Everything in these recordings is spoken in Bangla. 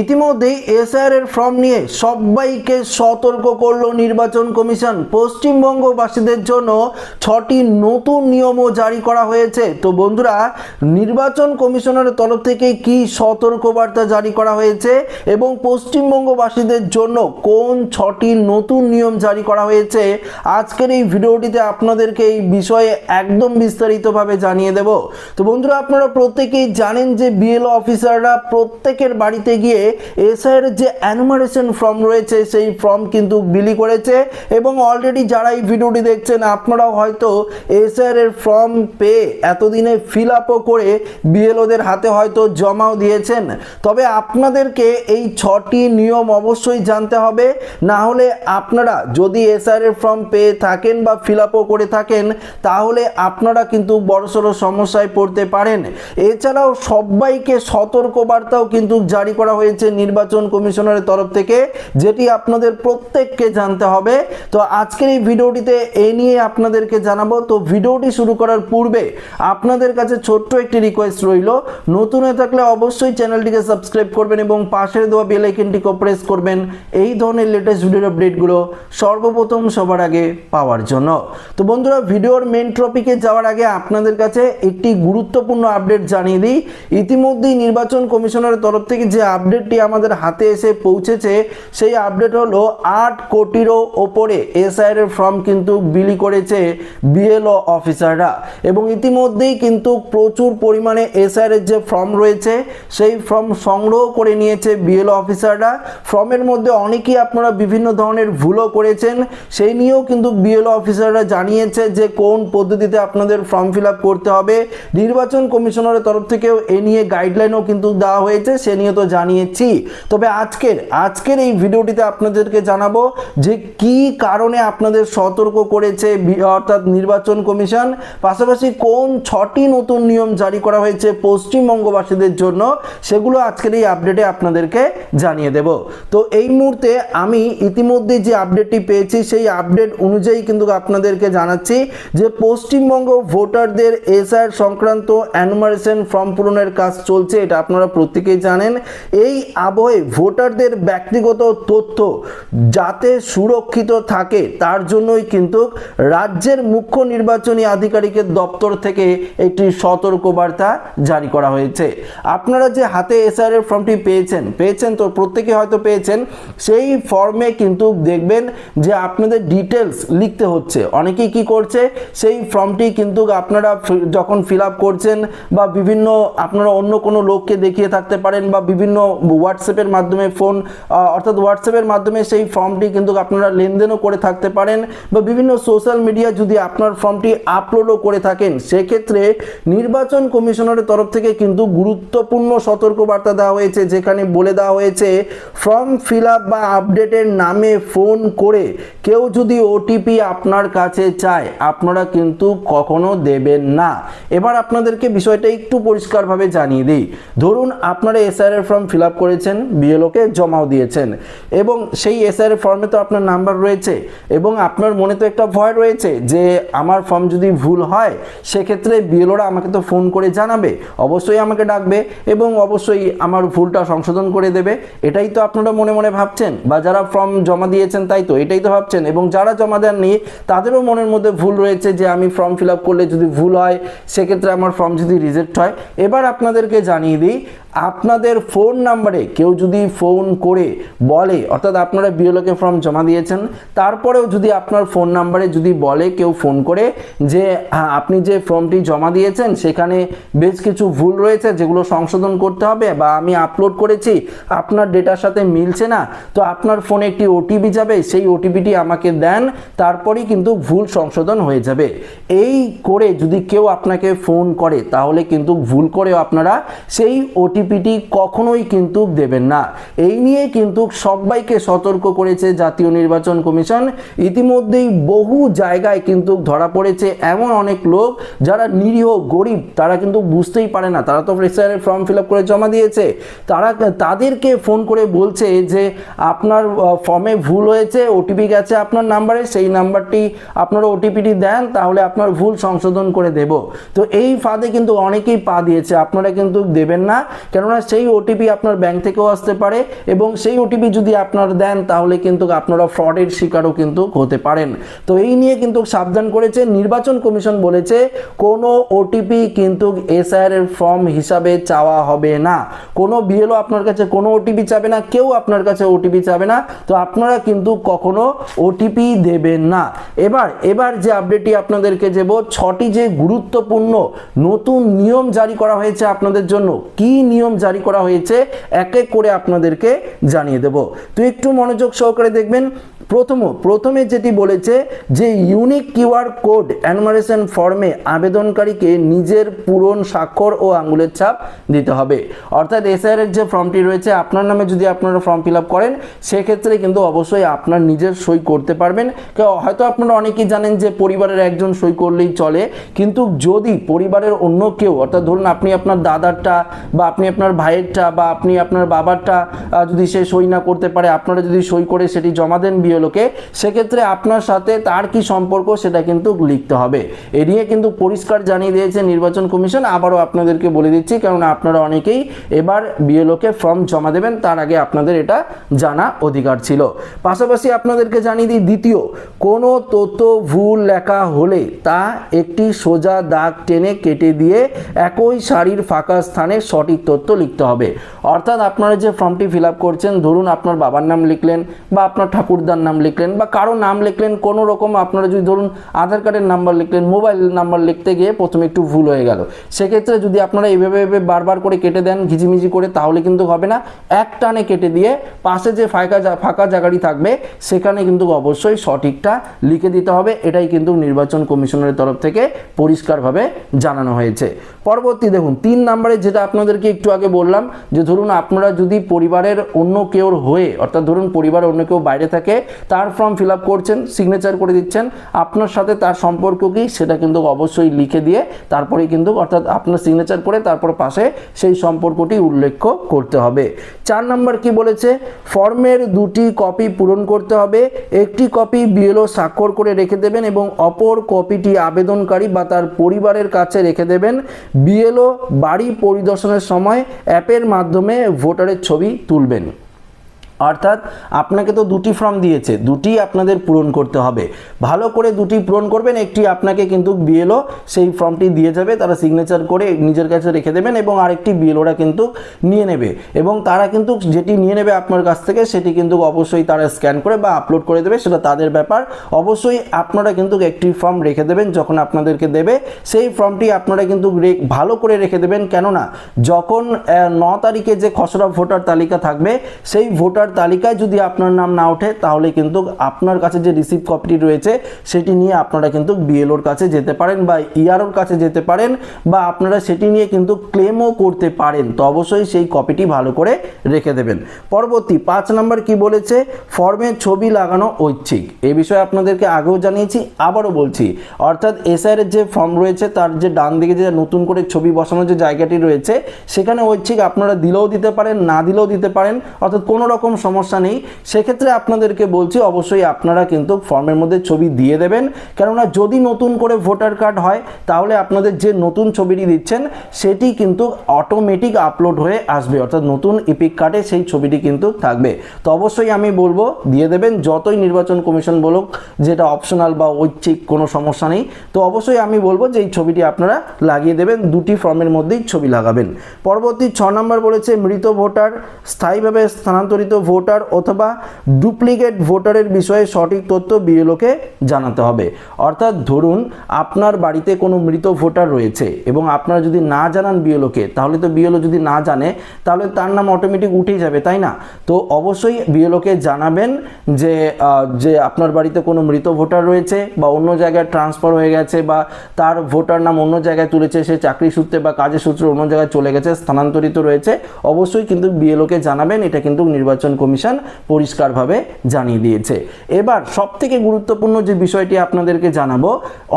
ইতিমধ্যেই এসআর এর ফর্ম নিয়ে সবাইকে সতর্ক করল নির্বাচন কমিশন। পশ্চিমবঙ্গবাসীদের জন্য ছটি নতুন নিয়মও জারি করা হয়েছে। তো বন্ধুরা, নির্বাচন কমিশনের তরফ থেকে কি সতর্কবার্তা জারি করা হয়েছে এবং পশ্চিমবঙ্গবাসীদের জন্য কোন ছটি নতুন নিয়ম জারি করা হয়েছে, আজকের এই ভিডিওটিতে আপনাদেরকে এই বিষয়ে একদম বিস্তারিতভাবে জানিয়ে দেব। তো বন্ধুরা, আপনারা প্রত্যেকেই জানেন যে বিএলও অফিসাররা প্রত্যেকের বাড়িতে গিয়ে এসআইয়ের যে অ্যানুমারেশন ফর্ম রয়েছে, সেই ফর্ম কিন্তু বিলি করেছে এবং অলরেডি যারা এই ভিডিওটি দেখছেন, আপনারাও হয়তো এসআইয়ের ফর্ম পেয়ে এতদিনে ফিল আপও করে বিএলওদের হাতে হয়তো জমাও দিয়েছেন। তবে আপনাদেরকে এই ছটি নিয়ম অবশ্যই জানতে হবে। না হলে আপনারা যদি এসআইয়ের ফর্ম পেয়ে থাকেন বা ফিল আপও করে থাকেন, তাহলে আপনারা কিন্তু বড়সড় সমস্যায় পড়তে পারেন। এছাড়াও সবাইকে সতর্কবার্তাও কিন্তু জারি করা হয়েছে। নির্বাচন কমিশনের তরফ থেকে, যেটি আপনাদের প্রত্যেককে জানতে হবে। তো আজকের এই ভিডিওটিতে এ নিয়ে আপনাদেরকে জানাব। তো ভিডিওটি শুরু করার পূর্বে আপনাদের কাছে ছোট্ট একটি রিকোয়েস্ট রইল। নতুন হয়ে থাকলে অবশ্যই চ্যানেলটিকে সাবস্ক্রাইব করবেন এবং পাশের দেওয়া বেল প্রেস করবেন। এই ধরনের লেটেস্ট ভিডিওর আপডেটগুলো সর্বপ্রথম সবার আগে পাওয়ার জন্য। তো বন্ধুরা ভিডিওর মেন টপিকে যাওয়ার আগে আপনাদের কাছে একটি গুরুত্বপূর্ণ আপডেট জানিয়ে দিই। ইতিমধ্যেই নির্বাচন কমিশনের তরফ থেকে যে আপডেটটি আমাদের হাতে এসে পৌঁছেছে, সেই আপডেট হলো আট কোটিরও ওপরে এসআইআর এর ফর্ম কিন্তু বিলি করেছে বিএলও অফিসাররা। এবং ইতিমধ্যেই কিন্তু প্রচুর পরিমাণে এসআইআর এর যে ফর্ম রয়েছে, সেই ফর্ম সংগ্রহ করে নিয়েছে বিএলও অফিসাররা। ফর্মের মধ্যে অনেকেই আপনারা বিভিন্ন ধরনের ভুলও করেছেন, সেই নিয়েও কিন্তু বিএলও অফিসাররা জানিয়েছে যে কোন পদ্ধতিতে আপনাদের ফর্ম ফিল করতে হবে। নির্বাচন কমিশনারের তরফ থেকেও এ নিয়ে গাইডলাইনও কিন্তু দেওয়া হয়েছে, সে নিয়ে তো জানিয়েছি। তবে আজকের আজকের এই ভিডিওটিতে আপনাদেরকে জানাব যে কি কারণে আপনাদের সতর্ক করেছে অর্থাৎ নির্বাচন কমিশন। পাশাপাশি কোন ছটি নতুন নিয়ম জারি করা হয়েছে পশ্চিমবঙ্গবাসীদের জন্য, সেগুলো আজকের এই আপডেটে আপনাদেরকে জানিয়ে দেব। তো এই মুহূর্তে আমি ইতিমধ্যে যে আপডেটটি পেয়েছি, সেই আপডেট অনুযায়ী কিন্তু আপনাদেরকে জানাচ্ছি যে পশ্চিমবঙ্গ ভোটারদের এসআর সংক্রান্ত অ্যানুমারেশন ফর্ম পূরণের কাজ চলছে, এটা আপনারা প্রত্যেকেই জানেন। এই আবহে ভোটারদের ব্যক্তিগত তথ্য যাতে সুরক্ষিত থাকে, তার জন্যই কিন্তু রাজ্যের মুখ্য নির্বাচনী আধিকারিকের দপ্তর থেকে একটি সতর্কবার্তা জারি করা হয়েছে। আপনারা যে হাতে এসআর এর ফর্মটি পেয়েছেন পেয়েছেন তো, প্রত্যেকে হয়তো পেয়েছেন, সেই ফর্মে কিন্তু দেখবেন যে আপনাদের ডিটেলস লিখতে হচ্ছে। অনেকেই কি করছে, সেই ফর্মটি কিন্তু আপনারা যখন ফিল করছেন বা বিভিন্ন, আপনারা অন্য কোনো লোককে দেখিয়ে থাকতে পারেন বা বিভিন্ন হোয়াটসঅ্যাপের মাধ্যমে ফোন অর্থাৎ হোয়াটসঅ্যাপের মাধ্যমে সেই ফর্মটি কিন্তু আপনারা লেনদেনও করে থাকতে পারেন বা বিভিন্ন সোশ্যাল মিডিয়া যদি আপনার ফর্মটি আপলোডও করে থাকেন, সেক্ষেত্রে নির্বাচন কমিশনারের তরফ থেকে কিন্তু গুরুত্বপূর্ণ সতর্কবার্তা দেওয়া হয়েছে, যেখানে বলে দেওয়া হয়েছে ফর্ম ফিল বা আপডেটের নামে ফোন করে কেউ যদি ওটিপি আপনার কাছে চায়, আপনারা কিন্তু কখনো দেবেন না। এবার আপনাদেরকে বিষয়টা একটু পরিষ্কারভাবে জানিয়ে দিই। ধরুন আপনারা এসআর এর ফর্ম ফিল করেছেন, বিএলওকে জমাও দিয়েছেন। এবং সেই এসআর ফর্মে তো আপনার নাম্বার রয়েছে এবং আপনার মনে তো একটা ভয় রয়েছে যে আমার ফর্ম যদি ভুল হয়, সেক্ষেত্রে বিএলওরা আমাকে তো ফোন করে জানাবে, অবশ্যই আমাকে ডাকবে এবং অবশ্যই আমার ভুলটা সংশোধন করে দেবে। এটাই তো আপনারা মনে মনে ভাবছেন বা যারা ফর্ম জমা দিয়েছেন তাই তো, এটাই তো ভাবছেন এবং যারা জমা দেননি, তাদেরও মনের মধ্যে ভুল রয়েছে যে আমি ফর্ম ফিল করলে যদি ভুল হয়, সেক্ষেত্রে আমার ফর্ম যদি রিজেক্ট হয়। এবার আপনাদেরকে জানিয়ে দিই আপনাদের ফোন নাম্বারে কেউ যদি ফোন করে বলে, অর্থাৎ আপনারা বিএলওকে ফর্ম জমা দিয়েছেন, তারপরেও যদি আপনার ফোন নাম্বারে যদি বলে কেউ ফোন করে যে হ্যাঁ আপনি যে ফর্মটি জমা দিয়েছেন, সেখানে বেশ কিছু ভুল রয়েছে, যেগুলো সংশোধন করতে হবে বা আমি আপলোড করেছি, আপনার ডেটার সাথে মিলছে না, তো আপনার ফোনে একটি ওটিপি যাবে, সেই ওটিপিটি আমাকে দেন, তারপরেই কিন্তু ভুল সংশোধন হয়ে যাবে। এই করে যদি কেউ আপনাকে ফোন করে, তাহলে কিন্তু ভুল করেও আপনারা সেই ওটিপিটি কখনোই কিন্তু দেবেন না। এই নিয়ে কিন্তু সবাইকে সতর্ক করেছে জাতীয় নির্বাচন কমিশন। ইতিমধ্যেই বহু জায়গায় কিন্তু ধরা পড়েছে এমন অনেক লোক যারা নিরীহ গরিব, তারা কিন্তু বুঝতেই পারে না। তারা তো ফ্রেশারের ফর্ম ফিল করে জমা দিয়েছে। তারা তাদেরকে ফোন করে বলছে যে, আপনার ফর্মে ভুল হয়েছে ওটিপি গেছে আপনার নাম্বারে, সেই নাম্বারটি আপনারা ওটিপিটি দেন, তাহলে আপনার ভুল সংশোধন করে দেব। তো এই ফাঁদে কিন্তু অনেকেই পা দিয়েছে। আপনারা কিন্তু দেবেন না। কেননা সেই ওটিপি আপনার ব্যাংক থেকেও আসতে পারে এবং সেই ওটিপি যদি আপনার দেন, তাহলে কিন্তু আপনারা ফ্রডের শিকারও কিন্তু হতে পারেন। তো এই নিয়ে কিন্তু সাবধান করেছে, নির্বাচন কমিশন বলেছে, কোনো ওটিপি কিন্তু এসআইআর এর ফর্ম হিসাবে চাওয়া হবে না। কোনো বিএলও আপনার কাছে কোনো ওটিপি চাবে না, কেউ আপনার কাছে ওটিপি চাবে না, তো আপনারা কিন্তু কখনো ওটিপি দেবেন না। এবার এবার যে আপডেটটি আপনাদেরকে দেব, ছটি যে গুরুত্বপূর্ণ নতুন নিয়ম জারি করা হয়েছে আপনাদের জন্য, কি নিয়ম জারি করা হয়েছে, এক এক করে আপনাদেরকে জানিয়ে দেব। তো একটু মনোযোগ সহকারে দেখবেন, প্রথম, প্রথমে যেটি বলেছে যে ইউনিক কিউআর কোড অ্যানুমারেশন ফর্মে আবেদনকারীকে নিজের পূরণ স্বাক্ষর ও আঙ্গুলের ছাপ দিতে হবে। অর্থাৎ এসআইআর এর যে ফর্মটি রয়েছে, আপনার নামে যদি আপনারা ফর্ম ফিল আপ করেন, সেক্ষেত্রে কিন্তু অবশ্যই আপনার নিজের সই করতে পারবেন। হয়তো আপনারা অনেকেই জানেন যে পরিবারের একজন সই করলেই চলে, কিন্তু যদি পরিবারের অন্য কেউ, অর্থাৎ ধরুন আপনি আপনার দাদারটা বা আপনি আপনার ভাইয়েরটা বা আপনি আপনার বাবারটা যদি সে সই না করতে পারে, আপনারা যদি সই করে সেটি জমা দেন বিএলওকে, সেক্ষেত্রে আপনার সাথে তার কি সম্পর্ক সেটা কিন্তু লিখতে হবে। এ নিয়ে কিন্তু পরিষ্কার জানিয়ে দিয়েছে নির্বাচন কমিশন। আবারও আপনাদেরকে বলে দিচ্ছি কারণ আপনারা অনেকেই এবার বিএলওকে ফর্ম জমা দেবেন, তার আগে আপনাদের এটা জানা অধিকার ছিল। পাশাপাশি আপনাদেরকে জানিয়ে দিই, দ্বিতীয়, কোনো তথ্য ভুল লেখা হলে তা একটি সোজা দাগ টেনে কেটে দিয়ে একই শাড়ির ফাঁকা স্থানে সঠিক লিখতে হবে। অর্থাৎ আপনারা যে ফর্মটি ফিল করছেন, ধরুন আপনার বাবার নাম লিখলেন বা আপনার ঠাকুরদার নাম লিখলেন বা কারও নাম লিখলেন, কোনো রকম আপনারা যদি ধরুন আধার কার্ডের নাম্বার লিখলেন, মোবাইল নাম্বার লিখতে গিয়ে প্রথমে একটু ভুল হয়ে গেল। সেক্ষেত্রে যদি আপনারা এইভাবে এভাবে বারবার করে কেটে দেন, ঘিজিমিজি করে, তাহলে কিন্তু হবে না। এক টানে কেটে দিয়ে পাশে যে ফাঁকা ফাঁকা জায়গাটি থাকবে, সেখানে কিন্তু অবশ্যই সঠিকটা লিখে দিতে হবে। এটাই কিন্তু নির্বাচন কমিশনের তরফ থেকে পরিষ্কারভাবে জানানো হয়েছে। পরবর্তী দেখুন, তিন নম্বরে যেটা আপনাদেরকে একটু আগে বললাম যে ধরুন আপনারা যদি পরিবারের অন্য কেউর হয়ে, অর্থাৎ ধরুন পরিবারের অন্য কেউ বাইরে থাকে, তার ফর্ম ফিল আপ করছেন সিগনেচার করে দিচ্ছেন, আপনার সাথে তার সম্পর্ক কি সেটা কিন্তু অবশ্যই লিখে দিয়ে তারপরে কিন্তু, অর্থাৎ আপনার সিগনেচার করে তারপর পাশে সেই সম্পর্কটি উল্লেখ করতে হবে। চার নম্বর কি বলেছে? ফর্মের দুটি কপি পূরণ করতে হবে, একটি কপি বিএলও স্বাক্ষর করে রেখে দেবেন এবং অপর কপিটি আবেদনকারী বা তার পরিবারের কাছে রেখে দেবেন। বিএলও বাড়ি পরিদর্শনের সময় অ্যাপের মাধ্যমে ভোটারের ছবি তুলবেন। অর্থাৎ আপনাকে তো দুটি ফর্ম দিয়েছে, দুটি আপনাদের পূরণ করতে হবে। ভালো করে দুটি পূরণ করবেন, একটি আপনাকে কিন্তু বিএলও সেই ফর্মটি দিয়ে যাবে, তারা সিগনেচার করে নিজের কাছে রেখে দেবেন এবং আরেকটি বিএলওরা কিন্তু নিয়ে নেবে। এবং তারা কিন্তু যেটি নিয়ে নেবে আপনার কাছ থেকে, সেটি কিন্তু অবশ্যই তারা স্ক্যান করে বা আপলোড করে দেবে, সেটা তাদের ব্যাপার। অবশ্যই আপনারা কিন্তু একটি ফর্ম রেখে দেবেন, যখন আপনাদেরকে দেবে, সেই ফর্মটি আপনারা কিন্তু ভালো করে রেখে দেবেন। কেননা, যখন ন তারিখে যে খসড়া ভোটার তালিকা থাকবে, সেই ভোটার তালিকায় যদি আপনার নাম না ওঠে, তাহলে কিন্তু আপনার কাছে যে রিসিভ কপিটি রয়েছে, সেটি নিয়ে আপনারা কিন্তু বিএলওর কাছে যেতে পারেন বা ইআরওর কাছে যেতে পারেন বা আপনারা সেটি নিয়ে কিন্তু ক্লেমও করতে পারেন। তো অবশ্যই সেই কপিটি ভালো করে রেখে দেবেন। পরবর্তী পাঁচ নাম্বার কি বলেছে? ফর্মে ছবি লাগানো ঐচ্ছিক। এ বিষয়ে আপনাদেরকে আগেও জানিয়েছি, আবারও বলছি। অর্থাৎ এসআইয়ের যে ফর্ম রয়েছে, তার যে ডান দিকে যে নতুন করে ছবি বসানোর যে জায়গাটি রয়েছে, সেখানে ঐচ্ছিক আপনারা দিলেও দিতে পারেন, না দিলেও দিতে পারেন। অর্থাৎ কোনো রকম সমস্যা নেই, সেক্ষেত্রে আপনাদেরকে বলছি অবশ্যই আপনারা কিন্তু ফর্মের মধ্যে ছবি দিয়ে দেবেন। কেননা যদি নতুন করে ভোটার কার্ড হয়, তাহলে আপনাদের যে নতুন ছবিটি দিচ্ছেন, সেটি কিন্তু অটোমেটিক আপলোড হয়ে আসবে। অর্থাৎ নতুন ইপিক কার্ডে সেই ছবিটি কিন্তু থাকবে। তো অবশ্যই আমি বলব, দিয়ে দেবেন। যতই নির্বাচন কমিশন বলুক, যেটা অপশনাল বা ঐচ্ছিক কোনো সমস্যা নেই, তো অবশ্যই আমি বলব যে এই ছবিটি আপনারা লাগিয়ে দেবেন। দুটি ফর্মের মধ্যেই ছবি লাগাবেন। পরবর্তী ছ নম্বর বলেছে মৃত ভোটার স্থায়ীভাবে স্থানান্তরিত ভোটার অথবা ডুপ্লিকেট ভোটারের বিষয়ে সঠিক তথ্য বিএলওকে জানাতে হবে। অর্থাৎ ধরুন, আপনার বাড়িতে কোনো মৃত ভোটার রয়েছে এবং আপনারা যদি না জানান বিএলওকে, তাহলে তো বিএলও যদি না জানে, তাহলে তার নাম অটোমেটিক উঠেই যাবে, তাই না? তো অবশ্যই বিএলওকে জানাবেন যে যে আপনার বাড়িতে কোনো মৃত ভোটার রয়েছে বা অন্য জায়গায় ট্রান্সফার হয়ে গেছে বা তার ভোটার নাম অন্য জায়গায় তুলেছে, সে চাকরি সূত্রে বা কাজের সূত্রে অন্য জায়গায় চলে গেছে, স্থানান্তরিত রয়েছে, অবশ্যই কিন্তু বিএলওকে জানাবেন, এটা কিন্তু নির্বাচন কমিশন পরিষ্কারভাবে জানিয়ে দিয়েছে। এবার সব থেকে গুরুত্বপূর্ণ যে বিষয়টি আপনাদেরকে জানাব,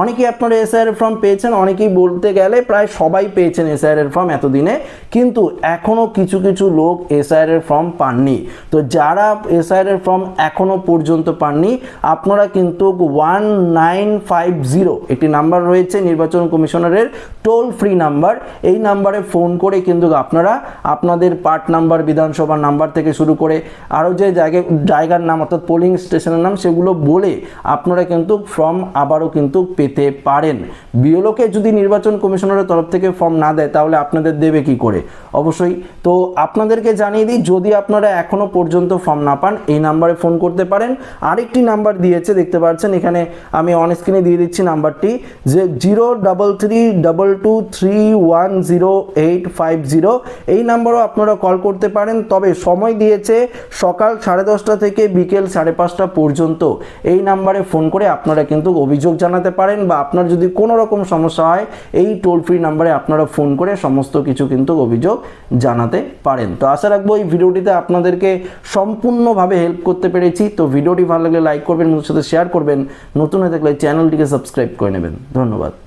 অনেকেই আপনারা এসআইআর ফর্ম পেয়েছেন, অনেকেই বলতে গেলে প্রায় সবাই পেয়েছেন এসআইআর ফর্ম এতদিনে, কিন্তু এখনও কিছু কিছু লোক এসআইআর ফর্ম পাননি। তো যারা এসআইআর ফর্ম এখনও পর্যন্ত পাননি, আপনারা কিন্তু ওয়ান নাইন ফাইভ জিরো একটি নাম্বার রয়েছে নির্বাচন কমিশনারের টোল ফ্রি নাম্বার। এই নাম্বারে ফোন করে কিন্তু আপনারা আপনাদের পার্ট নাম্বার, বিধানসভার নাম্বার থেকে শুরু করে আরও যে জায়গায়, জায়গার নাম অর্থাৎ পোলিং স্টেশনের নাম, সেগুলো বলে আপনারা কিন্তু ফর্ম আবারও কিন্তু পেতে পারেন। বিএলওকে যদি নির্বাচন কমিশনারের তরফ থেকে ফর্ম না দেয়, তাহলে আপনাদের দেবে কি করে? অবশ্যই। তো আপনাদেরকে জানিয়ে দিই, যদি আপনারা এখনও পর্যন্ত ফর্ম না পান, এই নাম্বারে ফোন করতে পারেন। আরেকটি নাম্বার দিয়েছে, দেখতে পাচ্ছেন, এখানে আমি অন স্ক্রিনে দিয়ে দিচ্ছি নাম্বারটি যে zero double three double two three one zero eight five zero এই নাম্বারও আপনারা কল করতে পারেন, তবে সময় দিয়েছে সকাল সাড়ে দশটা থেকে বিকেল সাড়ে পাঁচটা পর্যন্ত এই নাম্বারে ফোন করে আপনারা কিন্তু অভিযোগ জানাতে পারেন বা আপনার যদি কোনো রকম সমস্যা হয়, এই টোল ফ্রি নাম্বারে আপনারা ফোন করে সমস্ত কিছু কিন্তু অভিযোগ জানাতে পারেন। তো আশা রাখব এই ভিডিওটিতে আপনাদেরকে সম্পূর্ণভাবে হেল্প করতে পেরেছি। তো ভিডিওটি ভালো লাগলে লাইক করবেন, বন্ধুদের সাথে শেয়ার করবেন। নতুন হয়ে থাকলে চ্যানেলটিকে সাবস্ক্রাইব করে নেবেন। ধন্যবাদ।